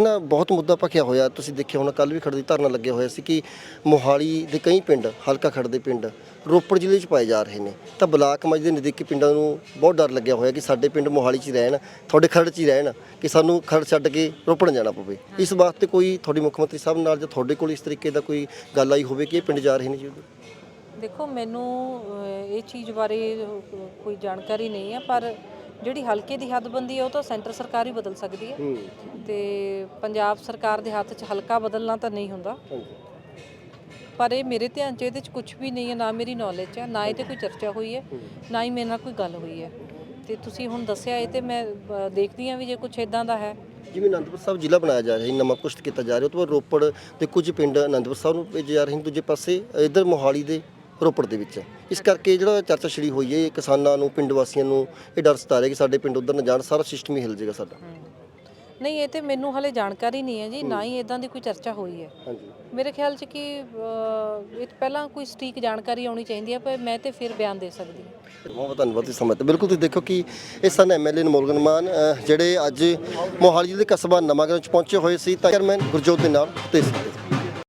ਨਾ ਬਹੁਤ ਮੁੱਦਾ ਭਖਿਆ ਹੋਇਆ, ਤੁਸੀਂ ਦੇਖਿਆ ਹੋਣਾ ਕੱਲ ਵੀ ਖੜਦੇ ਧਰਨਾ ਲੱਗਿਆ ਹੋਇਆ ਸੀ ਕਿ ਮੋਹਾਲੀ ਦੇ ਕਈ ਪਿੰਡ, ਹਲਕਾ ਖੜ ਦੇ ਪਿੰਡ ਰੋਪੜ ਜ਼ਿਲ੍ਹੇ 'ਚ ਪਾਏ ਜਾ ਰਹੇ ਨੇ। ਤਾਂ ਬਲਾਕ ਮਜ ਦੇ ਨਜ਼ਦੀਕੀ ਪਿੰਡਾਂ ਨੂੰ ਬਹੁਤ ਡਰ ਲੱਗਿਆ ਹੋਇਆ ਕਿ ਸਾਡੇ ਪਿੰਡ ਮੋਹਾਲੀ 'ਚ ਰਹਿਣ, ਤੁਹਾਡੇ ਖਰੜ 'ਚ ਹੀ ਰਹਿਣ, ਕਿ ਸਾਨੂੰ ਖਰੜ ਛੱਡ ਕੇ ਰੋਪੜ ਜਾਣਾ ਪਵੇ। ਇਸ ਵਾਸਤੇ ਕੋਈ ਤੁਹਾਡੀ ਮੁੱਖ ਮੰਤਰੀ ਸਾਹਿਬ ਨਾਲ ਜਾਂ ਤੁਹਾਡੇ ਕੋਲ ਇਸ ਤਰੀਕੇ ਦਾ ਕੋਈ ਗੱਲ ਆਈ ਹੋਵੇ ਕਿ ਇਹ ਪਿੰਡ ਜਾ ਰਹੇ ਨੇ ਜੀ? ਦੇਖੋ, ਮੈਨੂੰ ਇਹ ਚੀਜ਼ ਬਾਰੇ ਕੋਈ ਜਾਣਕਾਰੀ ਨਹੀਂ ਹੈ ਪਰ ਜਿਹੜੀ ਹਲਕੇ ਦੀ ਹੱਦਬੰਦੀ ਹੈ ਉਹ ਤਾਂ ਸੈਂਟਰ ਸਰਕਾਰ ਹੀ ਬਦਲ ਸਕਦੀ ਹੈ। ਤੇ ਪੰਜਾਬ ਸਰਕਾਰ ਦੇ ਹੱਥ 'ਚ ਹਲਕਾ ਬਦਲਣਾ ਤਾਂ ਨਹੀਂ ਹੁੰਦਾ। ਪਰ ਇਹ ਮੇਰੇ ਧਿਆਨ 'ਚ ਇਹਦੇ 'ਚ ਕੁਝ ਵੀ ਨਹੀਂ ਹੈ ਨਾ ਮੇਰੀ ਨੌਲੇਜ 'ਚ ਹੈ ਨਾ ਇਹ ਤੇ ਕੋਈ ਚਰਚਾ ਹੋਈ ਹੈ। ਨਾ ਹੀ ਮੇਰੇ ਨਾਲ ਕੋਈ ਗੱਲ ਹੋਈ ਹੈ ਤੇ ਤੁਸੀਂ ਹੁਣ ਦੱਸਿਆ ਇਹ ਤੇ ਮੈਂ ਦੇਖਦੀ ਹਾਂ ਵੀ ਜੇ ਕੁਝ ਇਦਾਂ ਦਾ ਹੈ। ਜਿਵੇਂ ਅਨੰਦਪੁਰ ਸਾਹਿਬ ਜ਼ਿਲ੍ਹਾ ਬਣਾਇਆ ਜਾ ਰਿਹਾ ਹੈ ਨਵਾਂ ਕੁਸ਼ਤ ਕੀਤਾ ਜਾ ਰਿਹਾ ਉਹ ਤੋਂ ਬਾਅਦ ਰੋਪੜ ਦੇ ਕੁਝ ਪਿੰਡ ਅਨੰਦਪੁਰ ਸਾਹਿਬ ਨੂੰ ਭੇਜੇ ਜਾ ਰਹੇ ਨੇ ਦੂਜੇ ਪਾਸੇ ਇਧਰ ਮੋਹਾਲੀ ਦੇ ਰੋਪੜ ਦੇ ਵਿੱਚ। ਇਸ ਕਰਕੇ ਜਿਹੜਾ ਚਰਚਾ ਛਿੜੀ ਹੋਈ ਹੈ ਇਹ ਕਿਸਾਨਾਂ ਨੂੰ ਪਿੰਡ ਵਾਸੀਆਂ ਨੂੰ ਇਹ ਡਰ ਸਤਾ ਰਿਹਾ ਕਿ ਸਾਡੇ ਪਿੰਡ ਉਧਰ ਨਾ ਜਾਣ ਸਾਰਾ ਸਿਸਟਮ ਹੀ ਹਿਲ ਜਾਏਗਾ ਸਾਡਾ। ਨਹੀਂ ਇਹ ਤੇ ਮੈਨੂੰ ਹਲੇ ਜਾਣਕਾਰੀ ਨਹੀਂ ਹੈ ਜੀ ਨਾ ਹੀ ਇਦਾਂ ਦੀ ਕੋਈ ਚਰਚਾ ਹੋਈ ਹੈ। ਹਾਂਜੀ। ਮੇਰੇ ਖਿਆਲ 'ਚ ਕਿ ਅਹ, ਇਹ ਪਹਿਲਾਂ ਕੋਈ ਸਟੀਕ ਜਾਣਕਾਰੀ ਆਉਣੀ ਚਾਹੀਦੀ ਹੈ ਪਰ ਮੈਂ ਤੇ ਫਿਰ ਬਿਆਨ ਦੇ ਸਕਦੀ ਹਾਂ। ਬਹੁਤ ਧੰਨਵਾਦ ਇਸ ਸਮੇਂ ਤੇ। ਬਿਲਕੁਲ ਤੁਸੀਂ ਦੇਖੋ ਕਿ ਇਹ ਸਨ ਐਮਐਲਏ ਨਮੋਲਗਨ ਮਾਨ ਅ, ਜਿਹੜੇ ਅੱਜ ਮੋਹਾਲੀ ਜ਼ਿਲ੍ਹੇ ਦੇ ਕਸਬਾ ਨਵਾਂਗਰ ਵਿੱਚ ਪਹੁੰਚੇ ਹੋਏ ਸੀ। ਤਾਂ ਚੇਅਰਮੈਨ ਗੁਰਜੋਤ ਦੇ ਨਾਲ ਤੇ ਸੀ